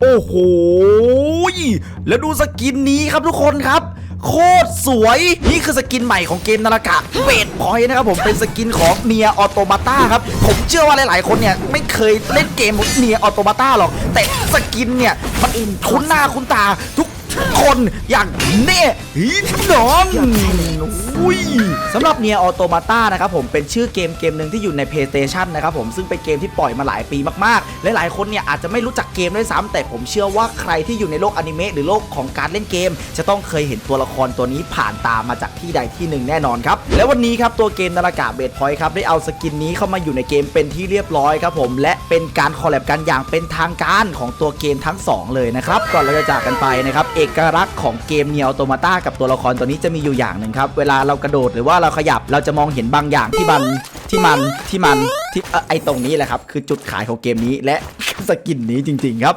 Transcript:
โอ้โห แล้วดูสกินนี้ครับทุกคนครับ โคตรสวย นี่คือสกินใหม่ของเกมนาฬิกาเบดพอยต์นะครับผมเป็นสกินของเนียออโตมาต้าครับ ผมเชื่อว่าหลาย ๆ คนเนี่ย ไม่เคยเล่นเกมเนียออโตมาต้าหรอก แต่สกินเนี่ย มันคุ้นหน้าคุ้นตาทุกคนอย่างแน่หีหนอน อุ้ยสำหรับเนียออโตมาตานะครับผมเป็นชื่อเกมเกมหนึ่งที่อยู่ใน PlayStation นะครับผมซึ่งเป็นเกมที่ปล่อยมาหลายปีมากๆ หลายๆคนเนี่ยอาจจะไม่รู้จักเกมด้วยซ้ำแต่ผมเชื่อว่าใครที่อยู่ในโลกอนิเมะหรือโลกของการเล่นเกม จะต้องเคยเห็นตัวละครตัวนี้ผ่านตามมาจากที่ใดที่หนึ่งแน่นอนครับและวันนี้ครับตัวเกมนาฬิกาเบดพอยต์ครับได้เอาสกินนี้เข้ามาอยู่ในเกมเป็นที่เรียบร้อยครับผมและเป็นการคอลแลบกันอย่างเป็นทางการของตัวเกมทั้งสองเลยนะครับก่อนเราจะจากกันไปนะครับเอกลักษณ์ของเกมเนียอโตมาตากับตัวละครตัวนี้จะมีอยู่อย่างหนึ่งครับเวลาเรากระโดดหรือว่าเราขยับเราจะมองเห็นบางอย่างที่มันที่มันที่มันที่ไอตรงนี้แหละครับ คือจุดขายของเกมนี้และสกินนี้จริง ๆ ครับ